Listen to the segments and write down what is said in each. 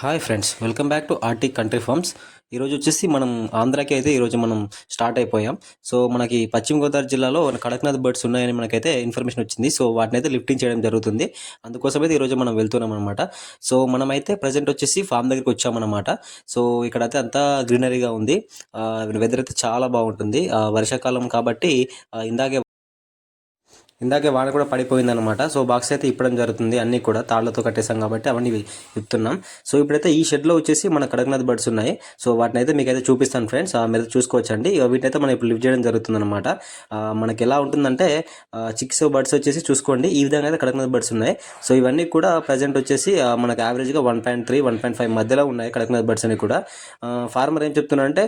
Hi friends welcome back to Arctic country farms ఈరోజు వచ్చేసి మనం ఆంధ్రాకి అయితే ఈరోజు మనం స్టార్ట్ అయిపోయాం. సో మనకి పశ్చిమ గోదావరి జిల్లాలో కడక్నాథ్ బర్డ్స్ ఉన్నాయని మనకైతే ఇన్ఫర్మేషన్ వచ్చింది. సో వాటిని అయితే లిఫ్టింగ్ చేయడం జరుగుతుంది. అందుకోసం అయితే ఈరోజు మనం వెళ్తున్నాం అనమాట సో మనమైతే ప్రజెంట్ వచ్చేసి ఫామ్ దగ్గరికి వచ్చామన్నమాట సో ఇక్కడైతే అంతా గ్రీనరీగా ఉంది. వెదర్ అయితే చాలా బాగుంటుంది. వర్షాకాలం కాబట్టి ఇందాకే ఇందాకే వాన కూడా పడిపోయింది అనమాట సో బాక్స్ అయితే ఇప్పడం జరుగుతుంది. అన్నీ కూడా తాళ్ళతో కట్టేసాం కాబట్టి అవన్నీ ఇప్పుతున్నాం సో ఇప్పుడైతే ఈ షెడ్లో వచ్చేసి మన కడక్నాథ్ బర్డ్స్ ఉన్నాయి. సో వాటిని అయితే మీకు అయితే చూపిస్తాను ఫ్రెండ్స్. మీరు చూసుకోవచ్చండి. వీటైతే మనం ఇప్పుడు లిఫ్ట్ చేయడం జరుగుతుంది అనమాట మనకి ఎలా ఉంటుందంటే చిక్స్ బర్డ్స్ వచ్చేసి చూసుకోండి. ఈ విధంగా అయితే కడక్నాథ్ బర్డ్స్ ఉన్నాయి. సో ఇవన్నీ కూడా ప్రజెంట్ వచ్చేసి మనకు యావరేజ్గా one point three one point five మధ్యలో ఉన్నాయి కడకనాథ్ బర్డ్స్ అని కూడా. ఫార్మర్ ఏం చెప్తున్నారంటే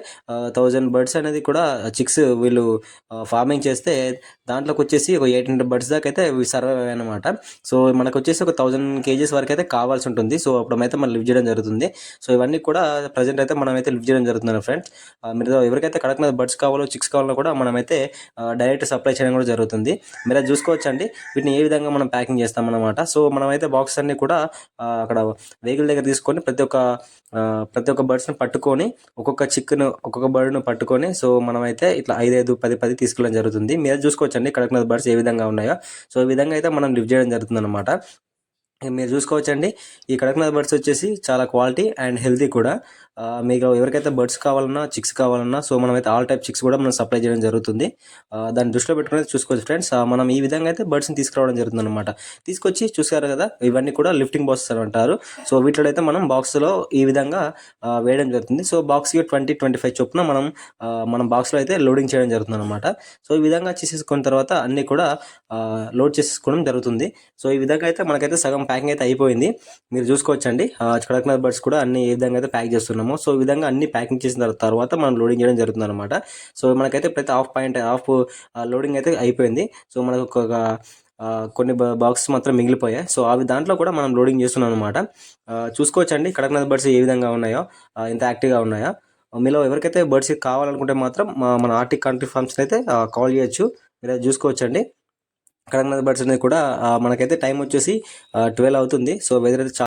థౌజండ్ బర్డ్స్ అనేది కూడా చిక్స్ వీళ్ళు ఫార్మింగ్ చేస్తే దాంట్లోకి వచ్చేసి ఒక ఎయిట్ హండ్రెడ్ బర్డ్స్ దాకా అయితే ఇవి సర్వైవ్ అనమాట సో మనకు వచ్చేసి ఒక థౌజండ్ కేజీస్ వరకు అయితే కావాల్సి ఉంటుంది. సో అప్పుడైతే మనం లిఫ్ట్ చేయడం జరుగుతుంది. సో ఇవన్నీ కూడా ప్రజెంట్ అయితే మనం అయితే లిఫ్ట్ చేయడం జరుగుతుంది ఫ్రెండ్స్. మీరు ఎవరికైతే కడకనాథ్ బర్డ్స్ కావాలో చిక్స్ కావాలో కూడా మనం అయితే డైరెక్ట్ సప్లై చేయడం కూడా జరుగుతుంది. మీరు అది చూసుకోవచ్చండి. వీటిని ఏ విధంగా మనం ప్యాకింగ్ చేస్తామన్నమాట. సో మనమైతే బాక్స్ అన్ని కూడా అక్కడ వెహికల్ దగ్గర తీసుకొని ప్రతి ఒక్క ప్రతి ఒక్క బర్డ్స్ని పట్టుకొని ఒక్కొక్క చిక్కును ఒక్కొక్క బర్డ్ను పట్టుకొని సో మనమైతే ఇట్లా ఐదైదు పది పది తీసుకెళ్ళడం జరుగుతుంది. మీరు చూసుకోవచ్చు. చూసుకోవచ్చండి కడక్నాథ్ బర్డ్స్ ఏ విధంగా ఉన్నాయో. సో ఈ విధంగా అయితే మనం లివ్ చేయడం జరుగుతుంది అనమాట మీరు చూసుకోవచ్చండి. ఈ కడక్నాథ్ బర్డ్స్ వచ్చేసి చాలా క్వాలిటీ అండ్ హెల్తీ కూడా. మీకు ఎవరికైతే బర్డ్స్ కావాలన్నా చిక్స్ కావాలన్నా సో మనమైతే ఆల్ టైప్ చిక్స్ కూడా మనం సప్లై చేయడం జరుగుతుంది. దాన్ని దృష్టిలో పెట్టుకుని చూసుకోవచ్చు ఫ్రెండ్స్. మనం ఈ విధంగా అయితే బర్డ్స్ని తీసుకురావడం జరుగుతుంది అనమాట తీసుకొచ్చి చూసారు కదా ఇవన్నీ కూడా లిఫ్టింగ్ బాక్సెస్ అని అంటారు. సో వీటిలో అయితే మనం బాక్స్లో ఈ విధంగా వేయడం జరుగుతుంది. సో బాక్స్కి ట్వంటీ ట్వంటీ ఫైవ్ చొప్పున మనం మనం బాక్స్లో అయితే లోడింగ్ చేయడం జరుగుతుంది అనమాట సో ఈ విధంగా చేసేసుకున్న తర్వాత అన్నీ కూడా లోడ్ చేసేసుకోవడం జరుగుతుంది. సో ఈ విధంగా అయితే మనకైతే సగం ప్యాకింగ్ అయితే అయిపోయింది. మీరు చూసుకోవచ్చండి. కడక్నాథ్ బర్డ్స్ కూడా అన్ని ఏ విధంగా అయితే ప్యాక్ చేస్తున్నామో. సో ఈ విధంగా అన్ని ప్యాకింగ్ చేసిన తర్వాత మనం లోడింగ్ చేయడం జరుగుతుంది అనమాట సో మనకైతే ప్రతి హాఫ్ పాయింట్ హాఫ్ లోడింగ్ అయితే అయిపోయింది. సో మనకు ఒక కొన్ని బాక్స్ మాత్రం మిగిలిపోయాయి. సో అవి దాంట్లో కూడా మనం లోడింగ్ చేస్తున్నాం అనమాట చూసుకోవచ్చండి. కడక్నాథ్ బర్డ్స్ ఏ విధంగా ఉన్నాయో ఎంత యాక్టివ్గా ఉన్నాయో. మీలో ఎవరికైతే బర్డ్స్ కావాలనుకుంటే మాత్రం మన ఆర్టిక్ కంట్రీ ఫార్మ్స్ అయితే కాల్ చేయొచ్చు. మీరు చూసుకోవచ్చండి. కడక్నాథ్ బర్డ్స్ అనేది కూడా మనకైతే టైం వచ్చేసి ట్వెల్వ్ అవుతుంది. సో వెదర్ అయితే చాలా